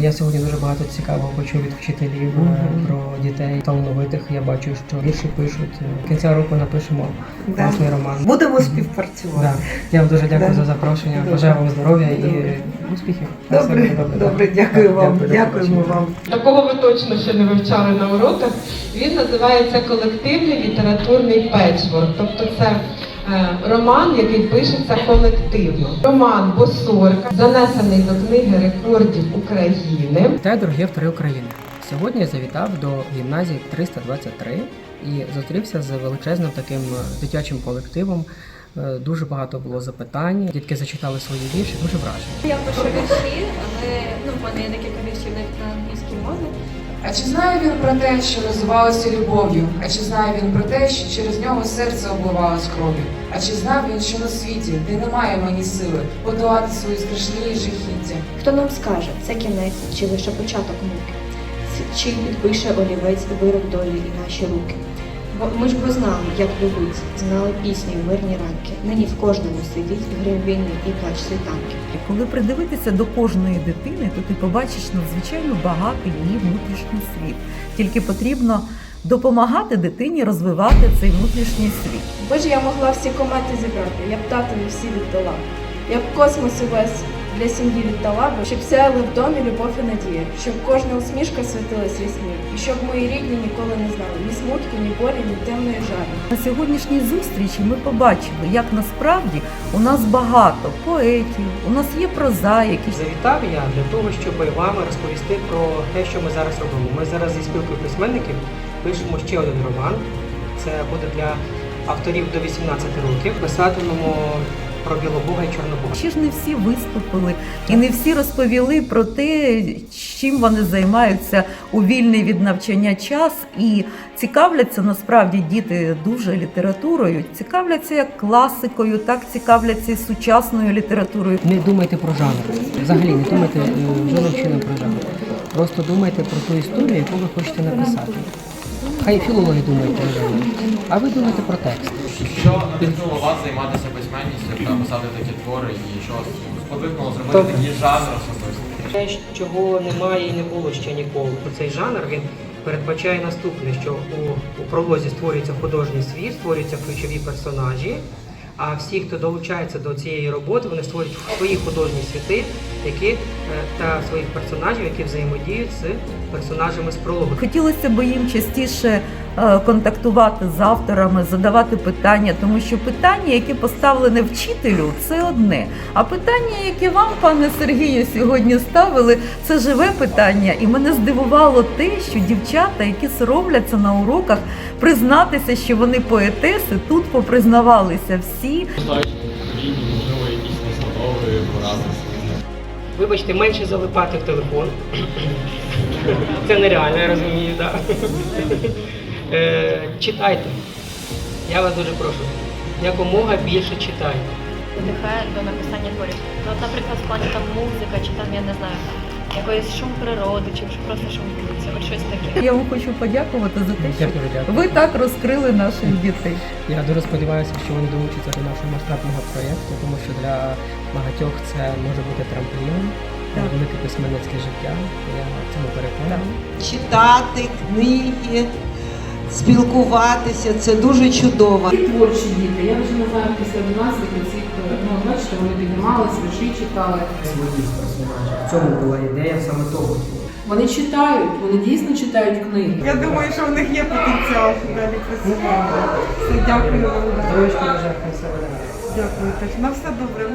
Я сьогодні дуже багато цікавого почув від вчителів е, про дітей талановитих. Я бачу, що вірші пишуть. Е, Кінця року напишемо Да. класний роман. Будемо співпрацювати. Да. Я вам дуже дякую Да. за запрошення. Добре. Бажаю вам здоров'я і успіхів. Добре, добре, Так. дякую вам. Дякуємо вам. Такого ви точно ще не вивчали на уроках. Він називається колективний літературний печворк. Тобто це роман, який пишеться колективно. Роман Босорка занесений до книги рекордів України. Та дорогі автори України. Сьогодні я завітав до гімназії 323 і зустрівся з величезним таким е, дитячим колективом. Е, Дуже багато було запитань. Дітки зачитали свої вірші, дуже вражені. Я пишу вірші, але ну, в мене є декілька віршів навіть на англійській мові. А чи знає він про те, що називалося любов'ю? А чи знає він про те, що через нього серце обливалось кров'ю? А чи знав він, що на світі, де немає мені сили, подолати свої страшні жахіття? Хто нам скаже, це кінець чи лише початок муки? Чи підпише олівець вирок долі і наші руки? Бо ми ж бо знали, як любить, знали пісні мирні ранки. Нині в кожному сидить грім війни і плач світанки. Коли придивитися до кожної дитини, то ти побачиш надзвичайно багатий її внутрішній світ. Тільки потрібно допомагати дитині розвивати цей внутрішній світ. Боже, я могла всі комети зібрати, я б татові всі віддала. Я б космос увесь для сім'ї віддала би, щоб сяяли в домі любов і надія, щоб кожна усмішка світилась рясні, і щоб мої рідні ніколи не знали ні смутку, ні болі, ні темної жалі. На сьогоднішній зустрічі ми побачили, як насправді у нас багато поетів, у нас є прозаїки. Завітав я для того, щоб вам розповісти про те, що ми зараз робимо. Ми зараз зі спілкою письменників пишемо ще один роман. Це буде для авторів до 18 років. Писатимемо про Білобога і Чорнобога. Ще ж не всі виступили і не всі розповіли про те, чим вони займаються у вільний від навчання час і цікавляться насправді діти дуже літературою, цікавляться як класикою, так цікавляться і сучасною літературою. Не думайте про жанр. Взагалі не думайте е, жодним чином про жанр. Просто думайте про ту історію, яку ви хочете написати. Хай філологи думають про а ви думаєте про текст. Що надихнуло вас займатися письменністю та писати такі твори, і що вас сподвигнуло зробити Тобто- такий жанр особисто? Те, чого немає і не було ще ніколи. Цей жанр він передбачає наступне, що у, у пролозі створюється художній світ, створюються ключові персонажі. А всі, хто долучається до цієї роботи, вони створюють свої художні світи, які е, та своїх персонажів, які взаємодіють з персонажами з прологу. Хотілося б їм частіше контактувати з авторами, задавати питання, тому що питання, які поставлене вчителю, це одне. А питання, яке вам, пане Сергію, сьогодні ставили, це живе питання. І мене здивувало те, що дівчата, які соромляться на уроках, признатися, що вони поетеси, тут попризнавалися всі. Вибачте, менше залипати в телефон. Це нереально, я розумію, так. Е, Читайте. Я вас дуже прошу. Якомога більше читайте. Надихає до написання творів. Ну, от, наприклад, в плані там музика, чи там, я не знаю, якоїсь шум природи, чи просто шум вулиці, от щось таке. Я вам хочу подякувати за те, що Дякую, дякую. ви так розкрили наших дітей. Я дуже сподіваюся, що вони долучаться до нашого масштабного проєкту, тому що для багатьох це може бути трампліном на Так. велике письменницьке життя. Я в цьому переконаний. Читати книги, спілкуватися це дуже чудово. Творчі діти, я вже не знаю після 11 цих, ну бачите, вони піднімались, вірші читали. В цьому була ідея саме того. Вони читають, вони дійсно читають книги. Я думаю, що в них є потенціал далі працювати. Дякую вам. Дякую. Так, на все добре.